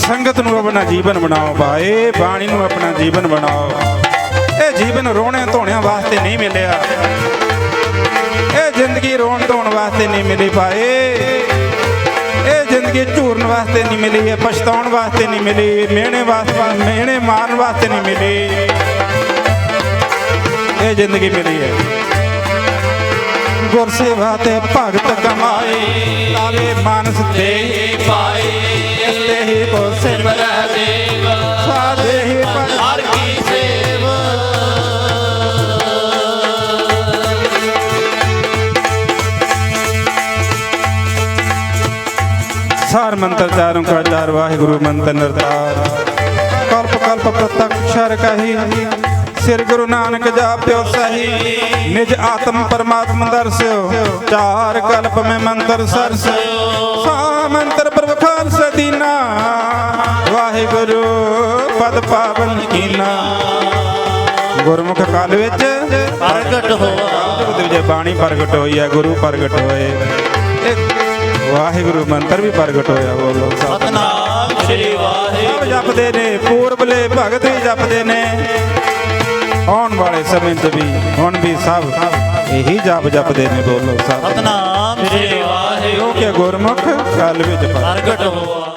ਸੰਗਤ ਨੂੰ ਆਪਣਾ ਜੀਵਨ ਬਣਾਓ ਭਾਏ ਬਾਣੀ ਨੂੰ ਆਪਣਾ ਜੀਵਨ ਬਣਾਓ। ਇਹ ਜੀਵਨ ਰੋਣੇ ਧੋਣਿਆਂ ਵਾਸਤੇ ਨਹੀਂ ਮਿਲਿਆ। ਇਹ ਜ਼ਿੰਦਗੀ ਰੋਣ ਧੋਣ ਵਾਸਤੇ ਨਹੀਂ ਮਿਲੀ ਭਾਏ ਇਹ ਜ਼ਿੰਦਗੀ ਝੂਰਨ ਵਾਸਤੇ ਨਹੀਂ ਮਿਲੀ, ਇਹ ਪਛਤਾਉਣ ਵਾਸਤੇ ਨਹੀਂ ਮਿਲੀ, ਮਿਹਣੇ ਵਾਸਤੇ ਮਿਹਣੇ ਮਾਰਨ ਵਾਸਤੇ ਨਹੀਂ ਮਿਲੀ। ਇਹ ਜ਼ਿੰਦਗੀ ਮਿਲੀ ਹੈ। ਗੁਰਸੇਵਾ ਤੇ ਭਗਤ ਕਮਾਏ ਲਾਵੇ ਮਾਨਸ ਤੇ। ਪਾਏ ਸਾਰ ਮੰਤਰ ਚਾਰੋਂ ਕਾ ਚਾਰ ਵਾਹਿਗੁਰੂ ਮੰਤਰ ਨਿਰਤਾਰ। ਕਲਪ ਕਲਪ ਪ੍ਰਤੱਖ ਸ਼ਰ ਕਹੀ ਸਿਰ ਗੁਰੂ ਨਾਨਕ ਜਾਪਿਓ ਸਹੀ। ਨਿਜ ਆਤਮ ਪਰਮਾਤਮ ਦਰਸਿਓ ਚਾਰ ਕਲਪ ਮੈਂ ਮੰਤਰ ਸਰਸਿਓ। ਸਾ ਮੰਤਰ ਪ੍ਰਭ ਖਾਲਸ ਦੀਨਾ ਵਾਹਿਗੁਰੂ ਪਦ ਪਾਵਨ ਕੀਨਾ। ਗੁਰਮੁਖ ਕਾਲ ਵਿੱਚ ਪ੍ਰਗਟ ਹੋਆ। ਜੁਗਤ ਵਿਜੇ ਬਾਣੀ ਪ੍ਰਗਟ ਹੋਈ ਹੈ ਗੁਰੂ ਪ੍ਰਗਟ ਹੋਏ। ਵਾਹਿਗੁਰੂ ਮੰਤਰ ਵੀ ਪ੍ਰਗਟ ਹੋਇਆ ਬੋਲੋ ਸਤਨਾਮ ਸ੍ਰੀ ਵਾਹਿਗੁਰੂ। ਸਭ ਜਪਦੇ ਨੇ ਪੂਰਬਲੇ ਭਗਤ ਵੀ ਜਪਦੇ ਨੇ। ਆਉਣ ਵਾਲੇ ਸਮੇਂ 'ਚ ਵੀ ਹੁਣ ਵੀ ਸਭ ਇਹੀ ਜਪ ਜਪਦੇ ਨੇ ਬੋਲੋ ਸਤਨਾਮ। ਸ੍ਰੀ ਵਾਹਿਗੁਰੂ। ਕਿਉਂਕਿ ਗੁਰਮੁਖ ਕਾਲ ਵਿੱਚ ਪ੍ਰਗਟ ਪ੍ਰਗਟ ਹੋਆ।